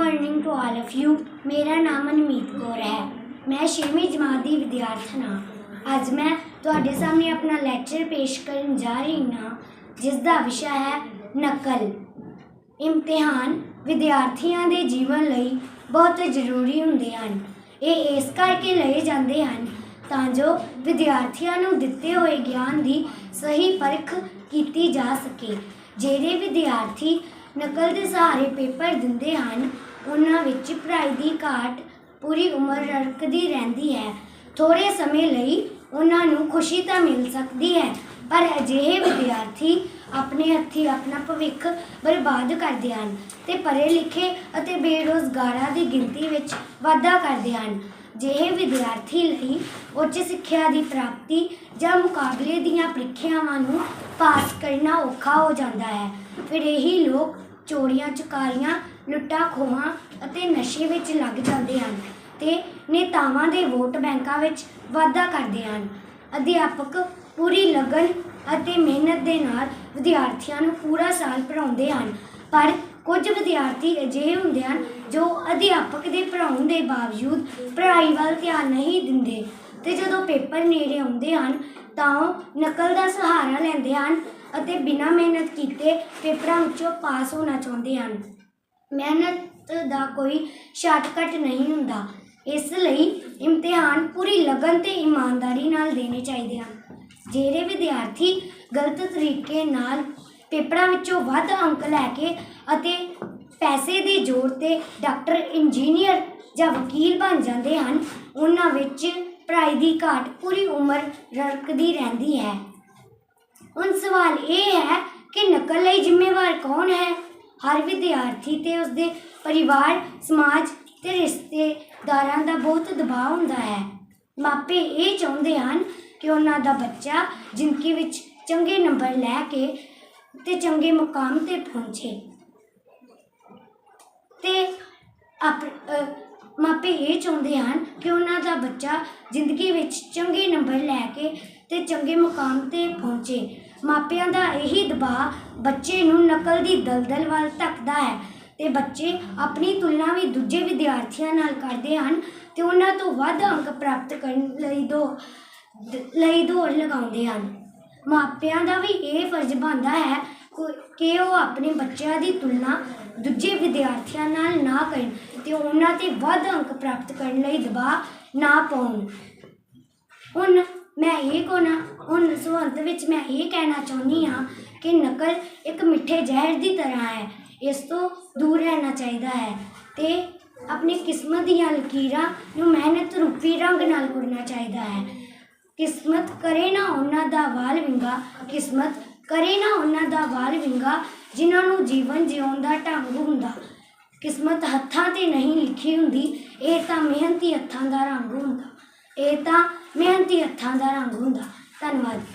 Morning to all of you ਮੇਰਾ ਨਾਮ ਅਨਮੀਤ ਕੌਰ ਹੈ। ਮੈਂ 6ਵੀਂ ਜਮਾਤ ਦੀ ਵਿਦਿਆਰਥਣ ਹਾਂ। ਅੱਜ ਮੈਂ ਤੁਹਾਡੇ ਸਾਹਮਣੇ ਆਪਣਾ ਲੈਕਚਰ ਪੇਸ਼ ਕਰਨ ਜਾ ਰਹੀ ਹਾਂ, ਜਿਸ ਦਾ ਵਿਸ਼ਾ ਹੈ ਨਕਲ। ਇਮਤਿਹਾਨ ਵਿਦਿਆਰਥੀਆਂ ਦੇ ਜੀਵਨ ਲਈ ਬਹੁਤ ਜ਼ਰੂਰੀ ਹੁੰਦੇ ਹਨ। ਇਹ ਇਸ ਕਰਕੇ ਲਏ ਜਾਂਦੇ ਹਨ ਤਾਂ ਜੋ ਵਿਦਿਆਰਥੀਆਂ ਨੂੰ ਦਿੱਤੇ ਹੋਏ ਗਿਆਨ ਦੀ ਸਹੀ ਪਰਖ ਕੀਤੀ ਜਾ ਸਕੇ। ਜਿਹੜੇ ਵਿਦਿਆਰਥੀ ਨਕਲ ਦੇ ਸਹਾਰੇ ਪੇਪਰ ਦਿੰਦੇ ਹਨ ਉਹਨਾਂ ਵਿੱਚ ਪੜ੍ਹਾਈ ਦੀ ਘਾਟ ਪੂਰੀ ਉਮਰ ਰੜਕਦੀ ਰਹਿੰਦੀ ਹੈ। ਥੋੜੇ ਸਮੇਂ ਲਈ ਉਹਨਾਂ ਨੂੰ ਖੁਸ਼ੀ ਤਾਂ ਮਿਲ ਸਕਦੀ ਹੈ, ਪਰ ਅਜਿਹੇ ਵਿਦਿਆਰਥੀ ਆਪਣੇ ਹੱਥੀਂ ਆਪਣਾ ਭਵਿੱਖ ਬਰਬਾਦ ਕਰਦੇ ਹਨ ਤੇ ਪੜ੍ਹੇ ਲਿਖੇ ਅਤੇ ਬੇਰੋਜ਼ਗਾਰਾਂ ਦੀ ਗਿਣਤੀ ਵਿੱਚ ਵਾਧਾ ਕਰਦੇ ਹਨ। ਜਿਹੇ ਵਿਦਿਆਰਥੀ ਲਈ ਉੱਚ ਸਿੱਖਿਆ ਦੀ ਪ੍ਰਾਪਤੀ ਜਾਂ ਮੁਕਾਬਲੇ ਦੀਆਂ ਪ੍ਰੀਖਿਆਵਾਂ ਨੂੰ ਪਾਸ ਕਰਨਾ ਔਖਾ ਹੋ ਜਾਂਦਾ ਹੈ। ਫਿਰ ਇਹੀ ਲੋਕ ਚੋਰੀਆਂ ਚੁਕਾਰੀਆਂ ਲੁੱਟਾਂ ਖੋਹਾਂ ਅਤੇ ਨਸ਼ੇ ਵਿੱਚ ਲੱਗ ਜਾਂਦੇ ਹਨ ਤੇ ਨੇਤਾਵਾਂ ਦੇ ਵੋਟ ਬੈਂਕਾਂ ਵਿੱਚ ਵਾਧਾ ਕਰਦੇ ਹਨ। ਅਧਿਆਪਕ ਪੂਰੀ ਲਗਨ ਅਤੇ ਮਿਹਨਤ ਦੇ ਨਾਲ ਵਿਦਿਆਰਥੀਆਂ ਨੂੰ ਪੂਰਾ ਸਾਲ ਪੜ੍ਹਾਉਂਦੇ ਹਨ, ਪਰ ਕੁਝ ਵਿਦਿਆਰਥੀ ਅਜਿਹੇ ਹੁੰਦੇ ਹਨ ਜੋ ਅਧਿਆਪਕ ਦੇ ਪੜ੍ਹਾਉਣ ਦੇ ਬਾਵਜੂਦ ਪੜ੍ਹਾਈ ਵੱਲ ਧਿਆਨ ਨਹੀਂ ਦਿੰਦੇ ਤੇ ਜਦੋਂ ਪੇਪਰ ਨੇੜੇ ਆਉਂਦੇ ਹਨ ਤਾਂ ਉਹ ਨਕਲ ਦਾ ਸਹਾਰਾ ਲੈਂਦੇ ਹਨ ਅਤੇ ਬਿਨਾਂ ਮਿਹਨਤ ਕੀਤੇ ਪੇਪਰਾਂ ਵਿੱਚੋਂ ਪਾਸ ਹੋਣਾ ਚਾਹੁੰਦੇ ਹਨ। ਮਿਹਨਤ ਦਾ ਕੋਈ ਸ਼ਾਰਟਕਟ ਨਹੀਂ ਹੁੰਦਾ। ਇਸ ਲਈ ਇਮਤਿਹਾਨ ਪੂਰੀ ਲਗਨ ਤੇ ਇਮਾਨਦਾਰੀ ਨਾਲ ਦੇਣੇ ਚਾਹੀਦੇ ਹਨ। ਜਿਹੜੇ ਵਿਦਿਆਰਥੀ ਗਲਤ ਤਰੀਕੇ ਨਾਲ ਪੇਪਰਾਂ ਵਿੱਚੋਂ ਵੱਧ ਅੰਕ ਲੈ ਕੇ ਅਤੇ ਪੈਸੇ ਦੇ ਜ਼ੋਰ ਤੇ ਡਾਕਟਰ, ਇੰਜੀਨੀਅਰ ਜਾਂ ਵਕੀਲ ਬਣ ਜਾਂਦੇ ਹਨ, ਉਹਨਾਂ ਵਿੱਚ ਪੜ੍ਹਾਈ ਦੀ ਘਾਟ ਪੂਰੀ ਉਮਰ ਰੜਕਦੀ ਰਹਿੰਦੀ ਹੈ। ਹੁਣ ਸਵਾਲ ਇਹ ਹੈ ਕਿ ਨਕਲ ਲਈ ਜ਼ਿੰਮੇਵਾਰ ਕੌਣ ਹੈ? ਹਰ ਵਿਦਿਆਰਥੀ ਤੇ ਉਸਦੇ ਪਰਿਵਾਰ, ਸਮਾਜ ਤੇ ਰਿਸ਼ਤੇਦਾਰਾਂ ਦਾ ਬਹੁਤ ਦਬਾਅ ਹੁੰਦਾ ਹੈ। ਮਾਪੇ ਇਹ ਚਾਹੁੰਦੇ ਹਨ ਕਿ ਉਹਨਾਂ ਦਾ ਬੱਚਾ ਜ਼ਿੰਦਗੀ ਵਿੱਚ ਚੰਗੇ ਨੰਬਰ ਲੈ ਕੇ ਤੇ ਚੰਗੇ ਮੁਕਾਮ ਤੇ ਪਹੁੰਚੇ। ਤੇ ਆਪ ਮਾਪੇ ਇਹ ਚਾਹੁੰਦੇ ਹਨ ਕਿ ਉਹਨਾਂ ਦਾ ਬੱਚਾ ਜ਼ਿੰਦਗੀ ਵਿੱਚ ਚੰਗੇ ਨੰਬਰ ਲੈ ਕੇ ਤੇ ਚੰਗੇ ਮੁਕਾਮ ਤੇ ਪਹੁੰਚੇ। ਮਾਪਿਆਂ ਦਾ ਇਹੀ ਦਬਾਅ ਬੱਚੇ ਨੂੰ ਨਕਲ ਦੀ ਦਲਦਲ ਵੱਲ ਧੱਕਦਾ ਹੈ ਤੇ ਬੱਚੇ ਆਪਣੀ ਤੁਲਨਾ ਵੀ ਦੂਜੇ ਵਿਦਿਆਰਥੀਆਂ ਨਾਲ ਕਰਦੇ ਹਨ ਤੇ ਉਹਨਾਂ ਤੋਂ ਵੱਧ ਅੰਕ ਪ੍ਰਾਪਤ ਕਰਨ ਲਈ ਦੋ, ਲਈ ਦੌੜ ਲਗਾਉਂਦੇ ਹਨ। ਮਾਪਿਆਂ ਦਾ ਵੀ ਇਹ ਫਰਜ਼ ਬਣਦਾ ਹੈ ਕਿ ਉਹ ਆਪਣੇ ਬੱਚਿਆਂ ਦੀ ਤੁਲਨਾ ਦੂਜੇ ਵਿਦਿਆਰਥੀਆਂ ਨਾਲ ਨਾ ਕਰਨ ਤੇ ਉਹਨਾਂ ਤੇ ਵੱਧ ਅੰਕ ਪ੍ਰਾਪਤ ਕਰਨ ਲਈ ਦਬਾਅ ਨਾ ਪਾਉਣ। ਹੁਣ ਮੈਂ ਇਹ ਕੋਨਾ ਹੁਣ ਸੁਹੰਤ ਵਿੱਚ ਮੈਂ ਇਹ ਕਹਿਣਾ ਚਾਹੁੰਦੀ ਹਾਂ ਕਿ ਨਕਲ ਇੱਕ ਮਿੱਠੇ ਜ਼ਹਿਰ ਦੀ ਤਰ੍ਹਾਂ ਹੈ। ਇਸ ਤੋਂ ਦੂਰ ਰਹਿਣਾ ਚਾਹੀਦਾ ਹੈ ਤੇ ਆਪਣੀ ਕਿਸਮਤ ਦੀਆਂ ਲਕੀਰਾਂ ਨੂੰ ਮਿਹਨਤ ਰੂਪੀ ਰੰਗ ਨਾਲ ਕੁੜਨਾ ਚਾਹੀਦਾ ਹੈ। ਕਿਸਮਤ ਕਰੇ ਨਾ ਉਹਨਾਂ ਦਾ ਵਾਲ ਵਿੰਗਾ, ਕਿਸਮਤ ਕਰੇ ਨਾ ਉਹਨਾਂ ਦਾ ਵਾਲ ਵਿੰਗਾ ਜਿਨ੍ਹਾਂ ਨੂੰ ਜੀਵਨ ਜਿਉਣ ਦਾ ਢੰਗ ਹੁੰਦਾ। ਕਿਸਮਤ ਹੱਥਾਂ ਤੇ ਨਹੀਂ ਲਿਖੀ ਹੁੰਦੀ, ਇਹ ਤਾਂ ਮਿਹਨਤੀ ਹੱਥਾਂ ਦਾ ਰੰਗ ਹੁੰਦਾ। ਇਹ ਤਾਂ ਮਿਹਨਤੀ ਹੱਥਾਂ ਦਾ ਰੰਗ ਹੁੰਦਾ। ਧੰਨਵਾਦ